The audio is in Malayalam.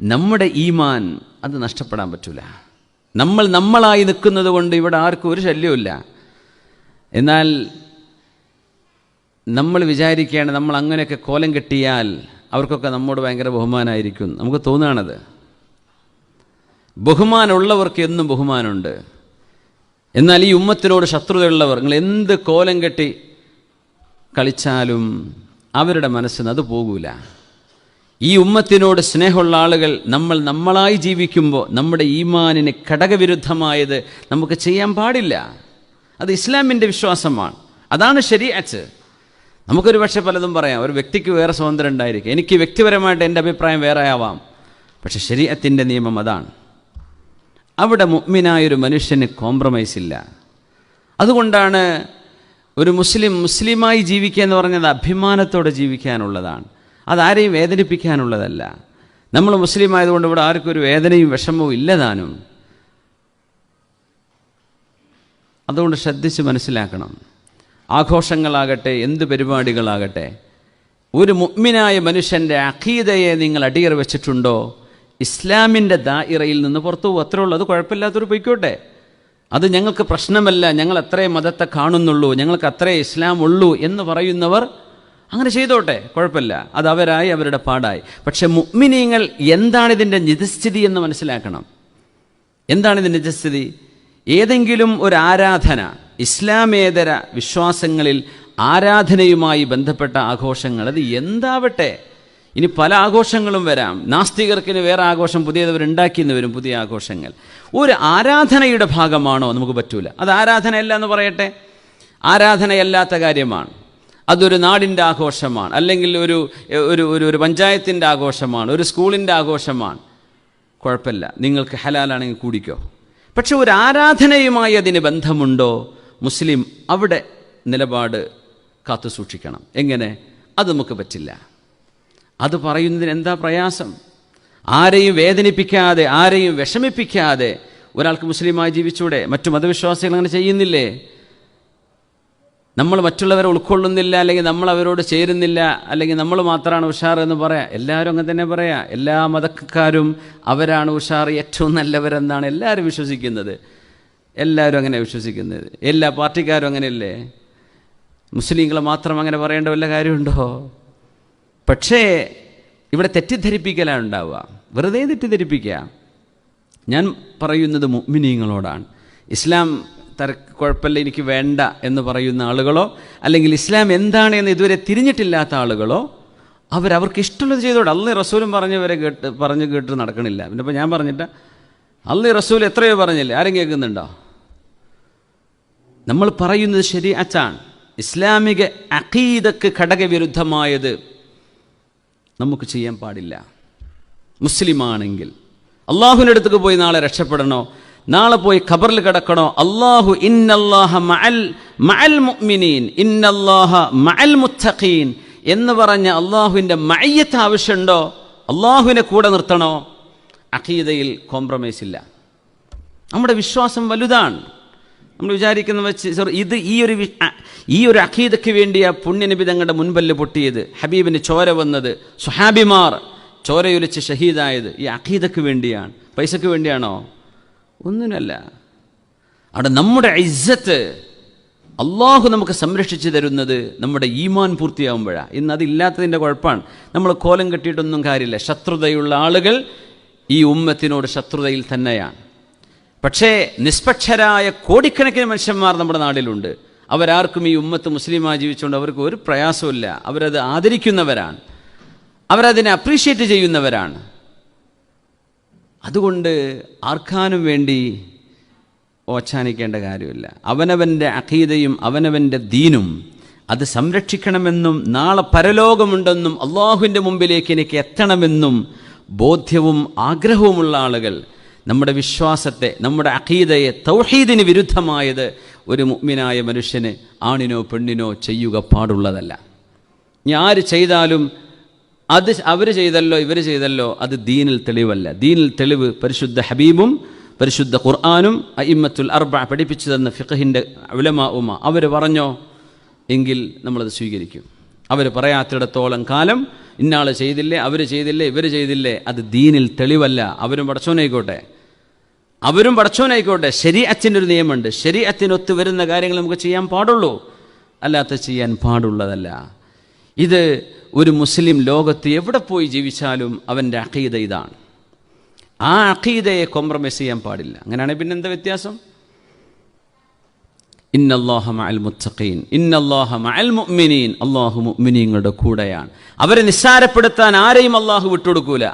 നമ്മുടെ ഈമാൻ അത് നഷ്ടപ്പെടാൻ പറ്റൂല. നമ്മൾ നമ്മളായി നിൽക്കുന്നത് കൊണ്ട് ഇവിടെ ആർക്കും ഒരു ശല്യമില്ല എന്നാൽ നമ്മൾ വിചാരിക്കുകയാണ് നമ്മൾ അങ്ങനെയൊക്കെ കോലം കെട്ടിയാൽ അവർക്കൊക്കെ നമ്മോട് ഭയങ്കര ബഹുമാനമായിരിക്കും നമുക്ക് തോന്നുകയാണത് ബഹുമാനമുള്ളവർക്ക് എന്നും ബഹുമാനമുണ്ട്. എന്നാൽ ഈ ഉമ്മത്തിനോട് ശത്രുതയുള്ളവർ നിങ്ങൾ എന്ത് കോലം കെട്ടി കളിച്ചാലും അവരുടെ മനസ്സിന് അത് പോകൂല. ഈ ഉമ്മത്തിനോട് സ്നേഹമുള്ള ആളുകൾ നമ്മൾ നമ്മളായി ജീവിക്കുമ്പോൾ നമ്മുടെ ഈമാനിന് ഘടകവിരുദ്ധമായത് നമുക്ക് ചെയ്യാൻ പാടില്ല. അത് ഇസ്ലാമിന്റെ വിശ്വാസമാണ്. അതാണ് ശരിയാച്ച് നമുക്കൊരു പക്ഷേ പലതും പറയാം. ഒരു വ്യക്തിക്ക് വേറെ സ്വാതന്ത്ര്യം ഉണ്ടായിരിക്കും. എനിക്ക് വ്യക്തിപരമായിട്ട് എന്റെ അഭിപ്രായം വേറെ ആവാം. പക്ഷെ ശരീരത്തിന്റെ നിയമം അതാണ്. അവിടെ മുഗ്മിനായൊരു മനുഷ്യന് കോംപ്രമൈസ് ഇല്ല. അതുകൊണ്ടാണ് ഒരു മുസ്ലിം മുസ്ലിമായി ജീവിക്കുക എന്ന് പറഞ്ഞത് അഭിമാനത്തോടെ ജീവിക്കാനുള്ളതാണ്. അതാരെയും വേദനിപ്പിക്കാനുള്ളതല്ല. നമ്മൾ മുസ്ലിം ആയതുകൊണ്ട് ഇവിടെ ആർക്കും ഒരു വേദനയും വിഷമവും ഇല്ലതാനും അതുകൊണ്ട് ശ്രദ്ധിച്ച് മനസ്സിലാക്കണം. ആഘോഷങ്ങളാകട്ടെ എന്ത് പരിപാടികളാകട്ടെ ഒരു മുഗ്മിനായ മനുഷ്യന്റെ അഖീദയെ നിങ്ങൾ അടിയറ വെച്ചിട്ടുണ്ടോ? ഇസ്ലാമിന്റെ ദായിറയിൽ നിന്ന് പുറത്തു പോകും അത്രേ ഉള്ളൂ. അത് കുഴപ്പമില്ലാത്തൊരു പൊയ്ക്കോട്ടെ. അത് ഞങ്ങൾക്ക് പ്രശ്നമല്ല ഞങ്ങൾ അത്രേ മതത്തെ കാണുന്നുള്ളൂ ഞങ്ങൾക്ക് അത്രേ ഇസ്ലാം ഉള്ളൂ എന്ന് പറയുന്നവർ അങ്ങനെ ചെയ്തോട്ടെ കുഴപ്പമില്ല. അത് അവരായി അവരുടെ പാടായി. പക്ഷെ മുഗ്മിനീങ്ങൾ എന്താണ് ഇതിന്റെ നിജസ്ഥിതി എന്ന് മനസ്സിലാക്കണം. എന്താണ് ഇതിന്റെ നിജസ്ഥിതി? ഏതെങ്കിലും ഒരു ആരാധന ഇസ്ലാമേതര വിശ്വാസങ്ങളിൽ ആരാധനയുമായി ബന്ധപ്പെട്ട ആഘോഷങ്ങൾ അത് എന്താവട്ടെ? ഇനി പല ആഘോഷങ്ങളും വരാം. നാസ്തികർക്കിന് വേറെ ആഘോഷം പുതിയതവർ ഉണ്ടാക്കിയെന്ന് വരും പുതിയ ആഘോഷങ്ങൾ. ഒരു ആരാധനയുടെ ഭാഗമാണോ? നമുക്ക് പറ്റൂല. അത് ആരാധനയല്ല എന്ന് പറയട്ടെ. ആരാധനയല്ലാത്ത കാര്യമാണ്. അതൊരു നാടിന്റെ ആഘോഷമാണ്. അല്ലെങ്കിൽ ഒരു ഒരു ഒരു ഒരു പഞ്ചായത്തിന്റെ ആഘോഷമാണ് ഒരു സ്കൂളിന്റെ ആഘോഷമാണ്. കുഴപ്പമില്ല. നിങ്ങൾക്ക് ഹലാലാണെങ്കിൽ കൂടിക്കോ. പക്ഷെ ഒരു ആരാധനയുമായി അതിന് ബന്ധമുണ്ടോ? മുസ്ലിം അവിടെ നിലപാട് കാത്തു സൂക്ഷിക്കണം. എങ്ങനെ? അത് നമുക്ക് പറ്റില്ല. അത് പറയുന്നതിന് എന്താ പ്രയാസം? ആരെയും വേദനിപ്പിക്കാതെ ആരെയും വിഷമിപ്പിക്കാതെ ഒരാൾക്ക് മുസ്ലിമായി ജീവിച്ചൂടെ? മറ്റു മതവിശ്വാസികൾ അങ്ങനെ ചെയ്യുന്നില്ലേ? നമ്മൾ മറ്റുള്ളവരെ ഉൾക്കൊള്ളുന്നില്ല അല്ലെങ്കിൽ നമ്മൾ അവരോട് ചേരുന്നില്ല അല്ലെങ്കിൽ നമ്മൾ മാത്രമാണ് ഉഷാർ എന്ന് പറയാം. എല്ലാവരും അങ്ങനെ തന്നെ പറയാം. എല്ലാ മതക്കാരും അവരാണ് ഉഷാർ ഏറ്റവും നല്ലവരെന്നാണ് എല്ലാവരും വിശ്വസിക്കുന്നത്. എല്ലാവരും അങ്ങനെ വിശ്വസിക്കുന്നത്. എല്ലാ പാർട്ടിക്കാരും അങ്ങനെയല്ലേ? മുസ്ലിങ്ങൾ മാത്രം അങ്ങനെ പറയേണ്ട വല്ല കാര്യമുണ്ടോ? പക്ഷേ ഇവിടെ തെറ്റിദ്ധരിപ്പിക്കലാണ് ഉണ്ടാവുക. വെറുതെ തെറ്റിദ്ധരിപ്പിക്കുക. ഞാൻ പറയുന്നത് മുഅ്മിനീങ്ങളോടാണ് ഇസ്ലാം തര കുഴപ്പമില്ല എനിക്ക് വേണ്ട എന്ന് പറയുന്ന ആളുകളോ അല്ലെങ്കിൽ ഇസ്ലാം എന്താണ് എന്ന് ഇതുവരെ തിരിഞ്ഞിട്ടില്ലാത്ത ആളുകളോ അവരവർക്ക് ഇഷ്ടമുള്ളത് ചെയ്തോടെ അള്ളി റസൂലും പറഞ്ഞവരെ കേട്ട് പറഞ്ഞു കേട്ട് നടക്കണില്ല. പിന്നെ ഇപ്പോൾ ഞാൻ പറഞ്ഞിട്ട് അള്ളി റസൂൽ എത്രയോ പറഞ്ഞില്ലേ? ആരും കേൾക്കുന്നുണ്ടോ? നമ്മൾ പറയുന്നത് ശരി അച്ചാണ് ഇസ്ലാമിക അഖീദക്ക് ഘടകവിരുദ്ധമായത് നമുക്ക് ചെയ്യാൻ പാടില്ല. മുസ്ലിമാണെങ്കിൽ. അള്ളാഹുവിന്റെ അടുത്തേക്ക് പോയി നാളെ രക്ഷപ്പെടണോ? നാളെ പോയി ഖബറിൽ കിടക്കണോ? അള്ളാഹു ഇന്നല്ലാഹ മഅൽ മഅൽ മുഅ്മിനീൻ ഇന്നല്ലാഹ മഅൽ മുത്തഖീൻ എന്ന് പറഞ്ഞ അള്ളാഹുവിന്റെ മയ്യത്ത് ആവശ്യമുണ്ടോ? അള്ളാഹുവിനെ കൂടെ നിർത്തണോ? അഖീദയിൽ കോംപ്രമൈസ് ഇല്ല. നമ്മുടെ വിശ്വാസം വലുതാണ്. നമ്മൾ വിചാരിക്കുന്ന വെച്ച് സർ ഇത് ഈ ഒരു ഈ ഒരു അഖീദയ്ക്ക് വേണ്ടിയാ പുണ്യനബി തങ്ങളുടെ മുൻപല്ല് പൊട്ടിയത്. ഹബീബിന് ചോര വന്നത്. സുഹാബിമാർ ചോരയൊലിച്ച് ഷഹീദായത്. ഈ അഖീദയ്ക്ക് വേണ്ടിയാണ്. പൈസയ്ക്ക് വേണ്ടിയാണോ? ഒന്നിനല്ല. അവിടെ നമ്മുടെ ഇസ്സത്ത് അള്ളാഹു നമുക്ക് സംരക്ഷിച്ചു തരുന്നത് നമ്മുടെ ഈമാൻ പൂർത്തിയാകുമ്പോഴാണ് ഇന്ന് അതില്ലാത്തതിന്റെ കുഴപ്പമാണ്. നമ്മൾ കോലം കെട്ടിയിട്ടൊന്നും കാര്യമില്ല. ശത്രുതയുള്ള ആളുകൾ ഈ ഉമ്മത്തിനോട് ശത്രുതയിൽ തന്നെയാണ്. പക്ഷേ നിഷ്പക്ഷരായ കോടിക്കണക്കിന് മനുഷ്യന്മാർ നമ്മുടെ നാട്ടിലുണ്ട് അവരാർക്കും ഈ ഉമ്മത്ത് മുസ്ലിമായി ജീവിച്ചുകൊണ്ട് അവർക്ക് ഒരു പ്രയാസമില്ല അവരത് ആദരിക്കുന്നവരാണ്. അവരതിനെ അപ്രീഷിയേറ്റ് ചെയ്യുന്നവരാണ്. അതുകൊണ്ട് ആർക്കാനും വേണ്ടി ഓച്ചാനിക്കേണ്ട കാര്യമില്ല. അവനവന്റെ അഖീദയും അവനവന്റെ ദീനും അത് സംരക്ഷിക്കണമെന്നും നാളെ പരലോകമുണ്ടെന്നും അള്ളാഹുവിന്റെ മുമ്പിലേക്ക് എനിക്ക് എത്തണമെന്നും ബോധ്യവും ആഗ്രഹവുമുള്ള ആളുകൾ നമ്മുടെ വിശ്വാസത്തെ നമ്മുടെ അഖീദയെ തൗഹീദിന് വിരുദ്ധമായത് ഒരു മുഗ്മിനായ മനുഷ്യന് ആണിനോ പെണ്ണിനോ ചെയ്യുക പാടുള്ളതല്ല. ഞാൻ ആര് ചെയ്താലും അത് അവർ ചെയ്തല്ലോ ഇവർ ചെയ്തല്ലോ അത് ദീനിൽ തെളിവല്ല. ദീനിൽ തെളിവ് പരിശുദ്ധ ഹബീബും പരിശുദ്ധ ഖുർആാനും അയിമ്മത്തുൽ അർബ പഠിപ്പിച്ചു തന്ന ഫിഖഹിന്റെ ഉലമാ ഉമ അവർ പറഞ്ഞോ? എങ്കിൽ നമ്മളത് സ്വീകരിക്കും. അവർ പറയാത്തിടത്തോളം കാലം ഇന്നാൾ ചെയ്തില്ലേ അവർ ചെയ്തില്ലേ ഇവർ ചെയ്തില്ലേ അത് ദീനിൽ തെളിവല്ല. അവരും പടച്ചോനായിക്കോട്ടെ. അവരും പടച്ചോനായിക്കോട്ടെ. ശരി ഒരു നിയമമുണ്ട്. ശരി അച്ഛനൊത്ത് വരുന്ന കാര്യങ്ങൾ നമുക്ക് ചെയ്യാൻ പാടുള്ളൂ. അല്ലാത്ത ചെയ്യാൻ പാടുള്ളതല്ല. ഇത് ഒരു മുസ്ലിം ലോകത്ത് എവിടെ പോയി ജീവിച്ചാലും അവന്റെ അഖീദ ഇതാണ്. ആ അഖീദയെ കോംപ്രമൈസ് ചെയ്യാൻ പാടില്ല. അങ്ങനെയാണെങ്കിൽ പിന്നെ എന്താ വ്യത്യാസം? ഇന്നല്ലാഹ മഅൽ മുത്തഖീൻ. ഇന്നല്ലാഹ മഅൽ മുഅ്മിനീൻ. അള്ളാഹു മുഅ്മിനീങ്ങളുടെ കൂടെയാണ്. അവരെ നിസ്സാരപ്പെടുത്താൻ ആരെയും അള്ളാഹു വിട്ടുകൊടുക്കൂല.